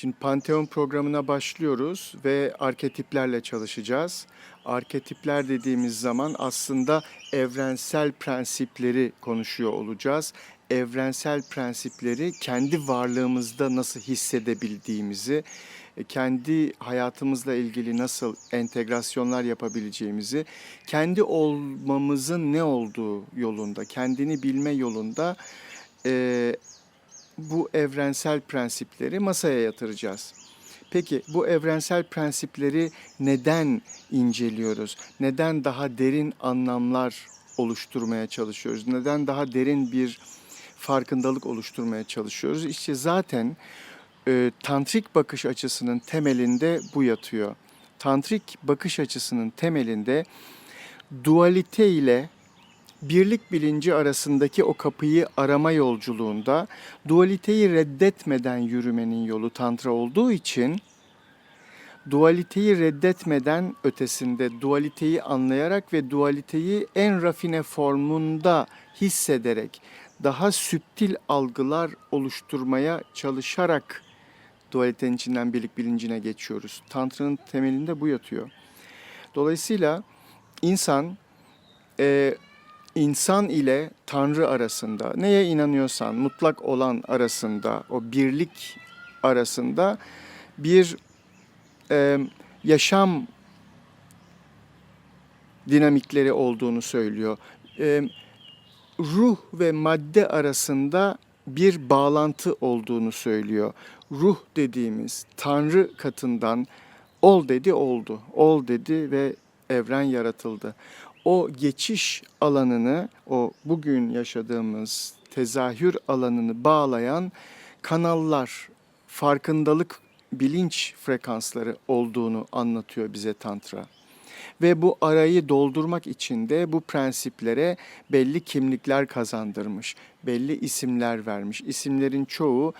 Şimdi Pantheon programına başlıyoruz ve arketiplerle çalışacağız. Arketipler dediğimiz zaman aslında evrensel prensipleri konuşuyor olacağız. Evrensel prensipleri kendi varlığımızda nasıl hissedebildiğimizi, e, kendi hayatımızla ilgili nasıl entegrasyonlar yapabileceğimizi, kendi olmamızın ne olduğu yolunda, kendini bilme yolunda e, bu evrensel prensipleri masaya yatıracağız. Peki bu evrensel prensipleri neden inceliyoruz? Neden daha derin anlamlar oluşturmaya çalışıyoruz? Neden daha derin bir farkındalık oluşturmaya çalışıyoruz? İşte zaten e, tantrik bakış açısının temelinde bu yatıyor. Tantrik bakış açısının temelinde dualite ile birlik bilinci arasındaki o kapıyı arama yolculuğunda dualiteyi reddetmeden yürümenin yolu tantra olduğu için dualiteyi reddetmeden ötesinde dualiteyi anlayarak ve dualiteyi en rafine formunda hissederek daha süptil algılar oluşturmaya çalışarak dualitenin içinden birlik bilincine geçiyoruz. Tantra'nın temelinde bu yatıyor. Dolayısıyla insan e, insan ile Tanrı arasında neye inanıyorsan mutlak olan arasında o birlik arasında bir e, yaşam dinamikleri olduğunu söylüyor. E, ruh ve madde arasında bir bağlantı olduğunu söylüyor. Ruh dediğimiz Tanrı katından ol dedi oldu. Ol dedi ve evren yaratıldı. O geçiş alanını, o bugün yaşadığımız tezahür alanını bağlayan kanallar, farkındalık, bilinç frekansları olduğunu anlatıyor bize Tantra. Ve bu arayı doldurmak için de bu prensiplere belli kimlikler kazandırmış, belli isimler vermiş. İsimlerin çoğu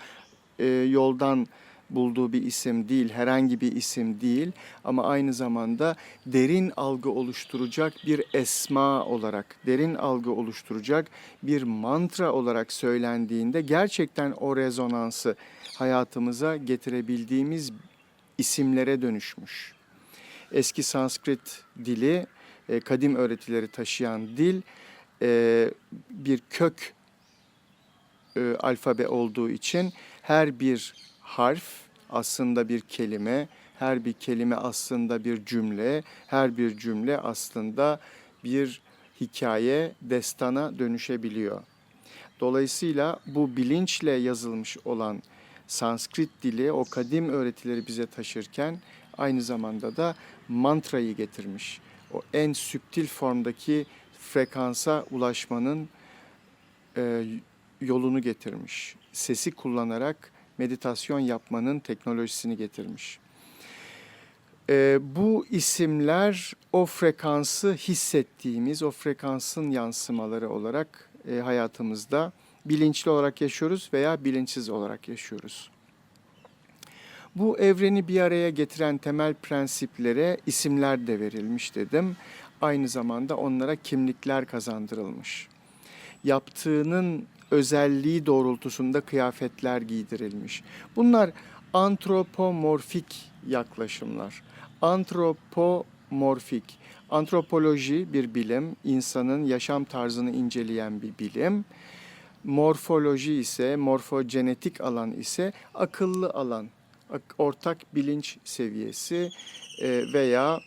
e, yoldan bulduğu bir isim değil, herhangi bir isim değil ama aynı zamanda derin algı oluşturacak bir esma olarak, derin algı oluşturacak bir mantra olarak söylendiğinde gerçekten o rezonansı hayatımıza getirebildiğimiz isimlere dönüşmüş. Eski Sanskrit dili, e, kadim öğretileri taşıyan dil e, bir kök e, alfabe olduğu için her bir harf aslında bir kelime, her bir kelime aslında bir cümle, her bir cümle aslında bir hikaye, destana dönüşebiliyor. Dolayısıyla bu bilinçle yazılmış olan Sanskrit dili o kadim öğretileri bize taşırken aynı zamanda da mantrayı getirmiş. O en süptil formdaki frekansa ulaşmanın e, yolunu getirmiş. Sesi kullanarak meditasyon yapmanın teknolojisini getirmiş. E, bu isimler o frekansı hissettiğimiz, o frekansın yansımaları olarak e, hayatımızda bilinçli olarak yaşıyoruz veya bilinçsiz olarak yaşıyoruz. Bu evreni bir araya getiren temel prensiplere isimler de verilmiş dedim. Aynı zamanda onlara kimlikler kazandırılmış. Yaptığının özelliği doğrultusunda kıyafetler giydirilmiş. Bunlar antropomorfik yaklaşımlar. Antropomorfik. Antropoloji bir bilim, insanın yaşam tarzını inceleyen bir bilim. Morfoloji ise, morfogenetik alan ise akıllı alan, ortak bilinç seviyesi e, veya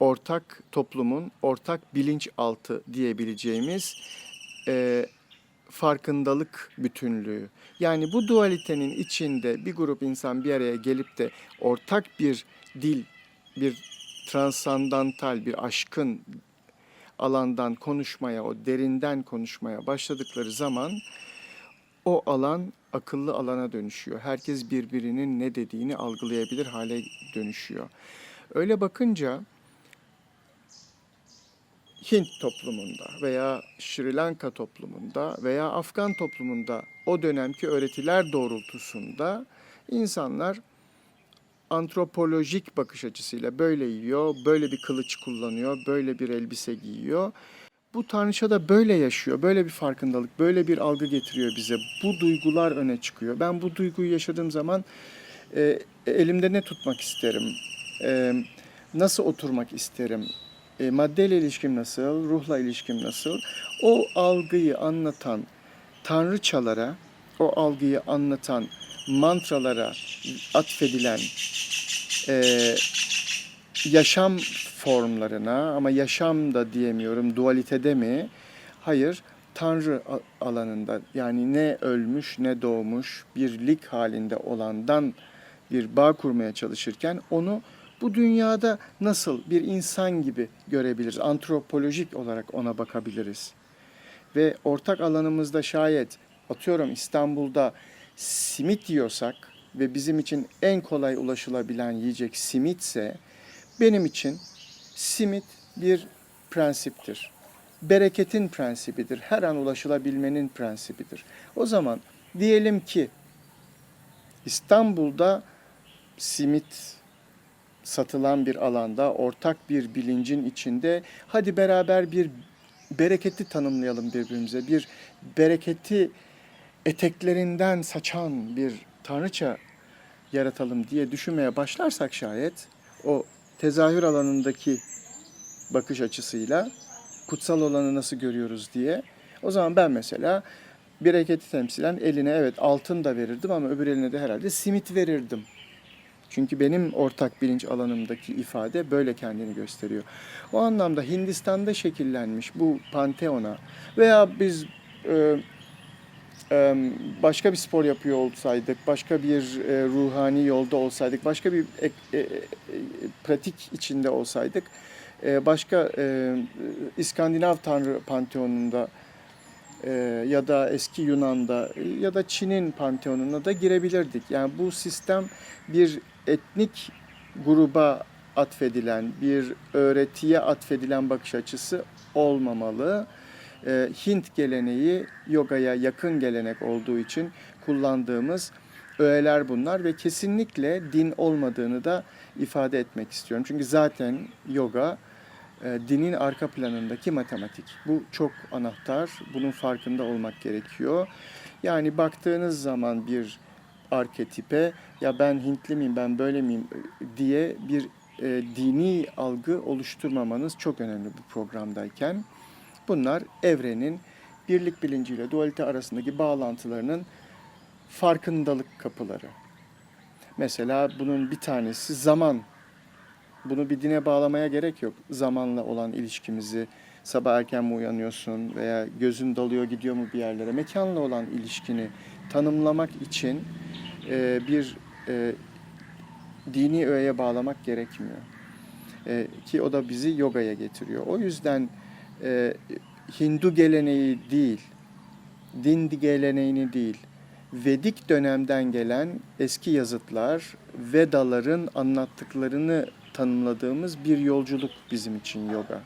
ortak toplumun ortak bilinç altı diyebileceğimiz e, farkındalık bütünlüğü. Yani bu dualitenin içinde bir grup insan bir araya gelip de ortak bir dil, bir transandantal, bir aşkın alandan konuşmaya, o derinden konuşmaya başladıkları zaman o alan akıllı alana dönüşüyor. Herkes birbirinin ne dediğini algılayabilir hale dönüşüyor. Öyle bakınca Hint toplumunda veya Sri Lanka toplumunda veya Afgan toplumunda o dönemki öğretiler doğrultusunda insanlar antropolojik bakış açısıyla böyle yiyor, böyle bir kılıç kullanıyor, böyle bir elbise giyiyor. Bu tanrıça da böyle yaşıyor, böyle bir farkındalık, böyle bir algı getiriyor bize. Bu duygular öne çıkıyor. Ben bu duyguyu yaşadığım zaman E, elimde ne tutmak isterim? E, nasıl oturmak isterim? E, maddeyle ilişkim nasıl? Ruhla ilişkim nasıl? O algıyı anlatan tanrıçalara, o algıyı anlatan mantralara atfedilen e, yaşam formlarına ama yaşam da diyemiyorum dualitede mi? Hayır tanrı alanında yani ne ölmüş ne doğmuş bir lik halinde olandan bir bağ kurmaya çalışırken onu bu dünyada nasıl bir insan gibi görebiliriz? Antropolojik olarak ona bakabiliriz. Ve ortak alanımızda şayet atıyorum İstanbul'da simit yiyorsak ve bizim için en kolay ulaşılabilen yiyecek simitse benim için simit bir prensiptir. Bereketin prensibidir. Her an ulaşılabilmenin prensibidir. O zaman diyelim ki İstanbul'da simit satılan bir alanda ortak bir bilincin içinde hadi beraber bir bereketi tanımlayalım birbirimize. Bir bereketi eteklerinden saçan bir tanrıça yaratalım diye düşünmeye başlarsak şayet o tezahür alanındaki bakış açısıyla kutsal olanı nasıl görüyoruz diye o zaman ben mesela bereketi temsilen eline evet altın da verirdim ama öbür eline de herhalde simit verirdim. Çünkü benim ortak bilinç alanımdaki ifade böyle kendini gösteriyor. O anlamda Hindistan'da şekillenmiş bu panteona veya biz e, e, başka bir spor yapıyor olsaydık, başka bir e, ruhani yolda olsaydık, başka bir ek- e, pratik içinde olsaydık, e, başka e, İskandinav tanrı panteonunda ya da eski Yunan'da ya da Çin'in panteonuna da girebilirdik. Yani bu sistem bir etnik gruba atfedilen, bir öğretiye atfedilen bakış açısı olmamalı. E, Hint geleneği yogaya yakın gelenek olduğu için kullandığımız öğeler bunlar ve kesinlikle din olmadığını da ifade etmek istiyorum. Çünkü zaten yoga e, dinin arka planındaki matematik. Bu çok anahtar. Bunun farkında olmak gerekiyor. Yani baktığınız zaman bir arketipe ya ben Hintli miyim, ben böyle miyim diye bir e, dini algı oluşturmamanız çok önemli bu programdayken. Bunlar evrenin birlik bilinciyle dualite arasındaki bağlantılarının farkındalık kapıları. Mesela bunun bir tanesi zaman. Bunu bir dine bağlamaya gerek yok. Zamanla olan ilişkimizi sabah erken mi uyanıyorsun veya gözün dalıyor gidiyor mu bir yerlere. Mekanla olan ilişkini tanımlamak için e, bir e, dini öğeye bağlamak gerekmiyor. E, ki o da bizi yogaya getiriyor. O yüzden e, Hindu geleneği değil, din geleneğini değil, Vedik dönemden gelen eski yazıtlar, Vedaların anlattıklarını tanımladığımız bir yolculuk bizim için yoga.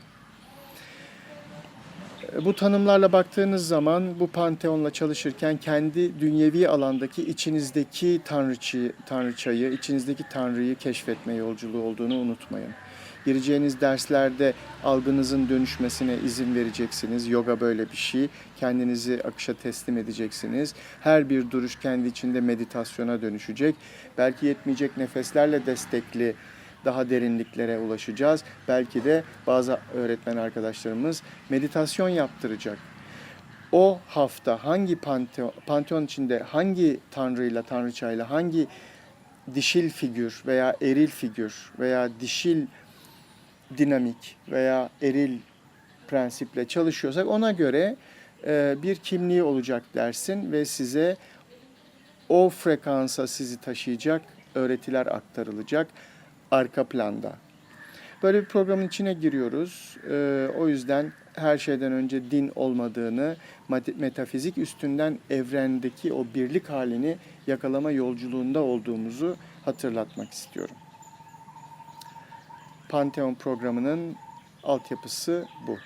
E, Bu tanımlarla baktığınız zaman bu panteonla çalışırken kendi dünyevi alandaki içinizdeki tanrıçı, tanrıçayı, içinizdeki tanrıyı keşfetme yolculuğu olduğunu unutmayın. Gireceğiniz derslerde algınızın dönüşmesine izin vereceksiniz. Yoga böyle bir şey. Kendinizi akışa teslim edeceksiniz. Her bir duruş kendi içinde meditasyona dönüşecek. Belki yetmeyecek nefeslerle destekli daha derinliklere ulaşacağız. Belki de bazı öğretmen arkadaşlarımız meditasyon yaptıracak. O hafta hangi panteon, panteon içinde hangi tanrıyla, tanrıçayla, hangi dişil figür veya eril figür veya dişil dinamik veya eril prensiple çalışıyorsak ona göre e, bir kimliği olacak dersin ve size o frekansa sizi taşıyacak öğretiler aktarılacak arka planda. Böyle bir programın içine giriyoruz. E, o yüzden her şeyden önce din olmadığını, metafizik üstünden evrendeki o birlik halini yakalama yolculuğunda olduğumuzu hatırlatmak istiyorum. Pantheon programının altyapısı bu.